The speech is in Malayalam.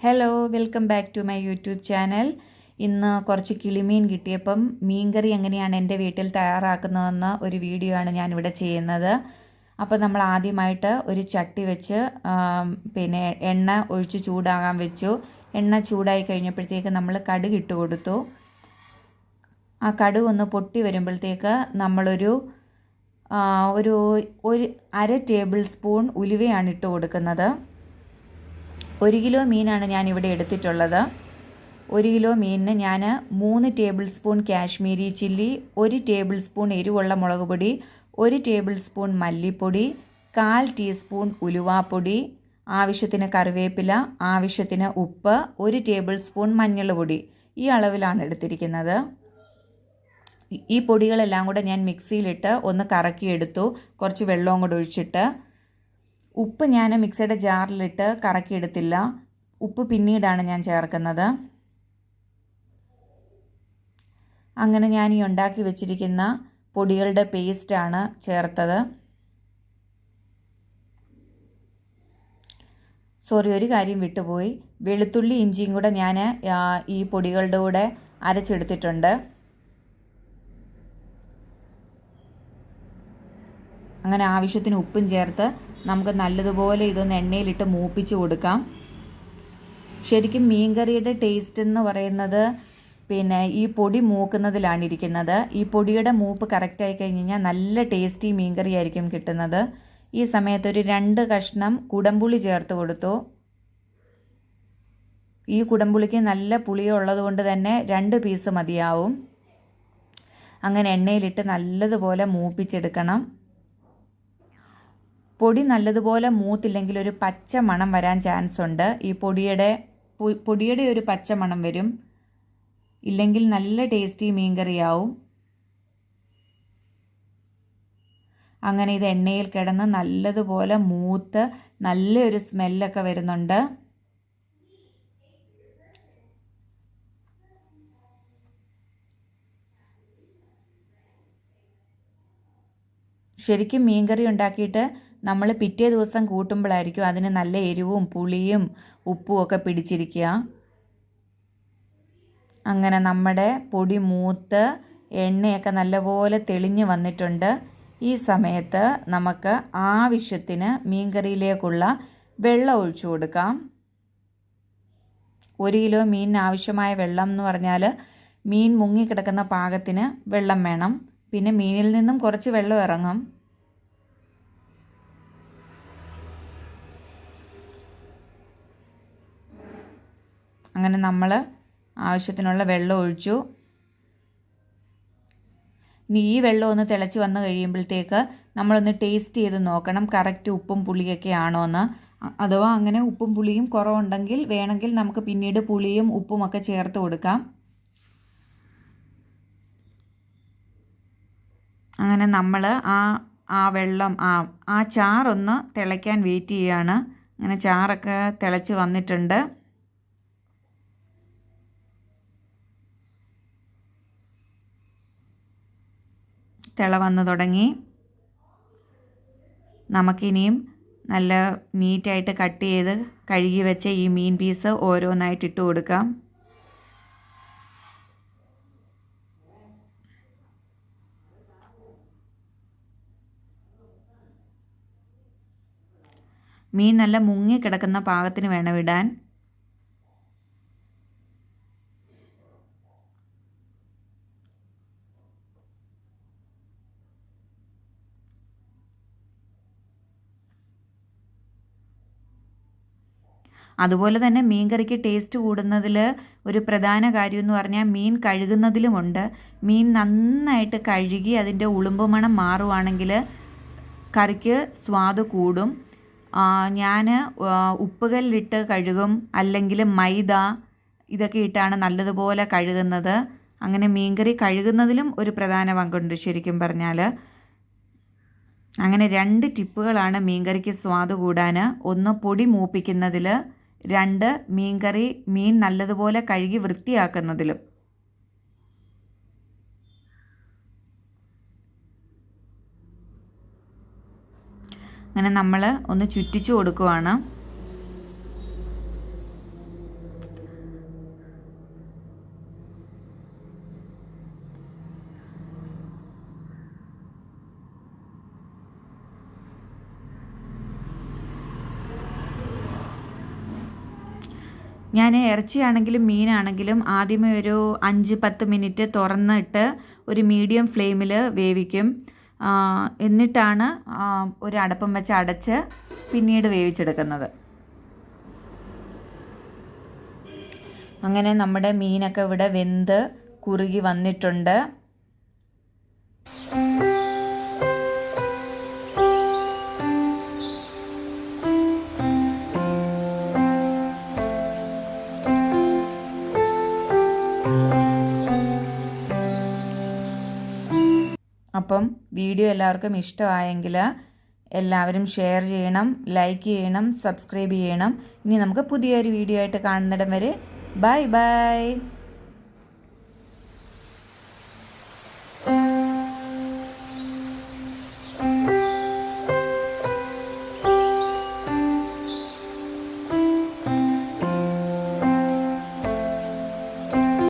Hello welcome back to my YouTube channel ഇന്ന് കുറച്ച് കിളിമീൻ കിട്ടിയപ്പം മീൻകറി എങ്ങനെയാണ് എന്റെ വീട്ടിൽ തയ്യാറാക്കുന്നതെന്ന ഒരു വീഡിയോ ആണ് ഞാനിവിടെ ചെയ്യുന്നത്. അപ്പോൾ നമ്മൾ ആദ്യമായിട്ട് ഒരു ചട്ടി വെച്ച് പിന്നെ എണ്ണ ഒഴിച്ച് ചൂടാകാൻ വെച്ചു. എണ്ണ ചൂടായി കഴിഞ്ഞപ്പോഴത്തേക്ക് നമ്മൾ കടുക് ഇട്ട് കൊടുത്തു. ആ കടുക് ഒന്ന് പൊട്ടി വരുമ്പോഴത്തേക്ക് നമ്മളൊരു ഒരു ഒരു അര ടേബിൾ സ്പൂൺ ഉലുവയാണ് ഇട്ട് കൊടുക്കുന്നത്. ഒരു കിലോ മീനാണ് ഞാൻ ഇവിടെ എടുത്തിട്ടുള്ളത്. ഒരു കിലോ മീനിന് ഞാൻ മൂന്ന് ടേബിൾ സ്പൂൺ കാശ്മീരി ചില്ലി ഒരു ടേബിൾ സ്പൂൺ എരിവുള്ള മുളക് പൊടി ഒരു ടേബിൾ സ്പൂൺ മല്ലിപ്പൊടി കാൽ ടീസ്പൂൺ ഉലുവാപ്പൊടി ആവശ്യത്തിന് കറിവേപ്പില ആവശ്യത്തിന് ഉപ്പ് ഒരു ടേബിൾ സ്പൂൺ മഞ്ഞൾ പൊടി. ഈ അളവിലാണ് എടുത്തിരിക്കുന്നത്. ഈ പൊടികളെല്ലാം കൂടെ ഞാൻ മിക്സിയിലിട്ട് ഒന്ന് കറക്കിയെടുത്തു. കുറച്ച് വെള്ളവും കൂടെ ഒഴിച്ചിട്ട് ഉപ്പ് ഞാൻ മിക്സിയുടെ ജാറിലിട്ട് കറക്കിയെടുത്തില്ല. ഉപ്പ് പിന്നീടാണ് ഞാൻ ചേർക്കുന്നത്. അങ്ങനെ ഞാൻ ഈ ഉണ്ടാക്കി വെച്ചിരിക്കുന്ന പൊടികളുടെ പേസ്റ്റാണ് ചേർത്തത്. സോറി ഒരു കാര്യം വിട്ടുപോയി. വെളുത്തുള്ളി ഇഞ്ചിയും കൂടെ ഞാൻ ഈ പൊടികളുടെ കൂടെ അരച്ചെടുത്തിട്ടുണ്ട്. അങ്ങനെ ആവശ്യത്തിന് ഉപ്പും ചേർത്ത് നമുക്ക് നല്ലതുപോലെ ഇതൊന്ന് എണ്ണയിലിട്ട് മൂപ്പിച്ച് കൊടുക്കാം. ശരിക്കും മീൻകറിയുടെ ടേസ്റ്റ് എന്ന് പറയുന്നത് പിന്നെ ഈ പൊടി മൂക്കുന്നതിലാണ് ഇരിക്കുന്നത്. ഈ പൊടിയുടെ മൂപ്പ് കറക്റ്റായി കഴിഞ്ഞ് കഴിഞ്ഞാൽ നല്ല ടേസ്റ്റി മീൻകറി ആയിരിക്കും കിട്ടുന്നത്. ഈ സമയത്ത് ഒരു രണ്ട് കഷ്ണം കുടംപുളി ചേർത്ത് കൊടുത്തു. ഈ കുടംപുളിക്ക് നല്ല പുളിയുള്ളത് കൊണ്ട് തന്നെ രണ്ട് പീസ് മതിയാവും. അങ്ങനെ എണ്ണയിലിട്ട് നല്ലതുപോലെ മൂപ്പിച്ചെടുക്കണം. പൊടി നല്ലതുപോലെ മൂത്തില്ലെങ്കിൽ ഒരു പച്ച മണം വരാൻ ചാൻസ് ഉണ്ട്. ഈ പൊടിയുടെ പൊടിയുടെ ഒരു പച്ച മണം വരും. ഇല്ലെങ്കിൽ നല്ല ടേസ്റ്റി മീൻകറിയാവും. അങ്ങനെ ഇത് എണ്ണയിൽ കിടന്ന് നല്ലതുപോലെ മൂത്ത് നല്ലൊരു സ്മെല്ലൊക്കെ വരുന്നുണ്ട്. ശരിക്കും മീൻകറി ഉണ്ടാക്കിയിട്ട് നമ്മൾ പിറ്റേ ദിവസം കൂട്ടുമ്പോഴായിരിക്കും അതിന് നല്ല എരിവും പുളിയും ഉപ്പും ഒക്കെ പിടിച്ചിരിക്കുക. അങ്ങനെ നമ്മുടെ പൊടി മൂത്ത് എണ്ണയൊക്കെ നല്ലപോലെ തെളിഞ്ഞു വന്നിട്ടുണ്ട്. ഈ സമയത്ത് നമുക്ക് ആവശ്യത്തിന് മീൻകറിയിലേക്കുള്ള വെള്ളം ഒഴിച്ചു കൊടുക്കാം. ഒരു കിലോ മീനിന് ആവശ്യമായ വെള്ളം എന്ന് പറഞ്ഞാൽ മീൻ മുങ്ങിക്കിടക്കുന്ന പാകത്തിന് വെള്ളം വേണം. പിന്നെ മീനിൽ നിന്നും കുറച്ച് വെള്ളം ഇറങ്ങും. അങ്ങനെ നമ്മൾ ആവശ്യത്തിനുള്ള വെള്ളം ഒഴിച്ചു. ഇനി ഈ വെള്ളം ഒന്ന് തിളച്ച് വന്നു കഴിയുമ്പോഴത്തേക്ക് നമ്മളൊന്ന് ടേസ്റ്റ് ചെയ്ത് നോക്കണം. കറക്റ്റ് ഉപ്പും പുളിയൊക്കെ ആണോ എന്ന്. അഥവാ അങ്ങനെ ഉപ്പും പുളിയും കുറവുണ്ടെങ്കിൽ വേണമെങ്കിൽ നമുക്ക് പിന്നീട് പുളിയും ഉപ്പുമൊക്കെ ചേർത്ത് കൊടുക്കാം. അങ്ങനെ നമ്മൾ ആ ആ വെള്ളം ആ ആ ചാറൊന്ന് തിളയ്ക്കാൻ വെയിറ്റ് ചെയ്യുകയാണ് അങ്ങനെ ചാറൊക്കെ തിളച്ച് വന്നിട്ടുണ്ട്. തിള വന്നു തുടങ്ങി. നമുക്കിനിയും നല്ല നീറ്റായിട്ട് കട്ട് ചെയ്ത് കഴുകി വെച്ച ഈ മീൻ പീസ് ഓരോന്നായിട്ട് ഇട്ട് കൊടുക്കാം. മീൻ നല്ല മുങ്ങി കിടക്കുന്ന പാകത്തിന് വേണം ഇടാൻ. അതുപോലെ തന്നെ മീൻകറിക്ക് ടേസ്റ്റ് കൂടുന്നതിൽ ഒരു പ്രധാന കാര്യം എന്ന് പറഞ്ഞാൽ മീൻ കഴുകുന്നതിലുമുണ്ട്. മീൻ നന്നായിട്ട് കഴുകി അതിന്റെ ഉളുമ്പ് മണം മാറുവാണെങ്കിൽ കറിക്ക് സ്വാദ് കൂടും. ഞാൻ ഉപ്പുകല്ലിട്ട് കഴുകും. അല്ലെങ്കിൽ മൈദ ഇതൊക്കെ ഇട്ടാണ് നല്ലതുപോലെ കഴുകുന്നത്. അങ്ങനെ മീൻകറി കഴുകുന്നതിലും ഒരു പ്രധാന പങ്കുണ്ട് ശരിക്കും പറഞ്ഞാൽ അങ്ങനെ രണ്ട് ടിപ്പുകളാണ് മീൻകറിക്ക് സ്വാദ് കൂടാൻ ഒന്ന് പൊടി മൂപ്പിക്കുന്നതിൽ രണ്ട് മീൻകറി മീൻ നല്ലതുപോലെ കഴുകി വൃത്തിയാക്കുന്നതിലും. അങ്ങനെ നമ്മൾ ഒന്ന് ചുറ്റിച്ചു കൊടുക്കുവാണ്. ഞാൻ ഇറച്ചിയാണെങ്കിലും മീനാണെങ്കിലും ആദ്യമേ ഒരു അഞ്ച് പത്ത് മിനിറ്റ് തുറന്നിട്ട് ഒരു മീഡിയം ഫ്ലെയിമിൽ വേവിക്കും. എന്നിട്ടാണ് ഒരു അടപ്പം വെച്ച് അടച്ച് പിന്നീട് വേവിച്ചെടുക്കുന്നത്. അങ്ങനെ നമ്മുടെ മീനൊക്കെ ഇവിടെ വെന്ത് കുറുകി വന്നിട്ടുണ്ട്. അപ്പം വീഡിയോ എല്ലാവർക്കും ഇഷ്ടമായെങ്കിൽ എല്ലാവരും ഷെയർ ചെയ്യണം ലൈക്ക് ചെയ്യണം സബ്സ്ക്രൈബ് ചെയ്യണം. ഇനി നമുക്ക് പുതിയൊരു വീഡിയോ ആയിട്ട് കാണുന്നിടം വരെ ബൈ ബൈ.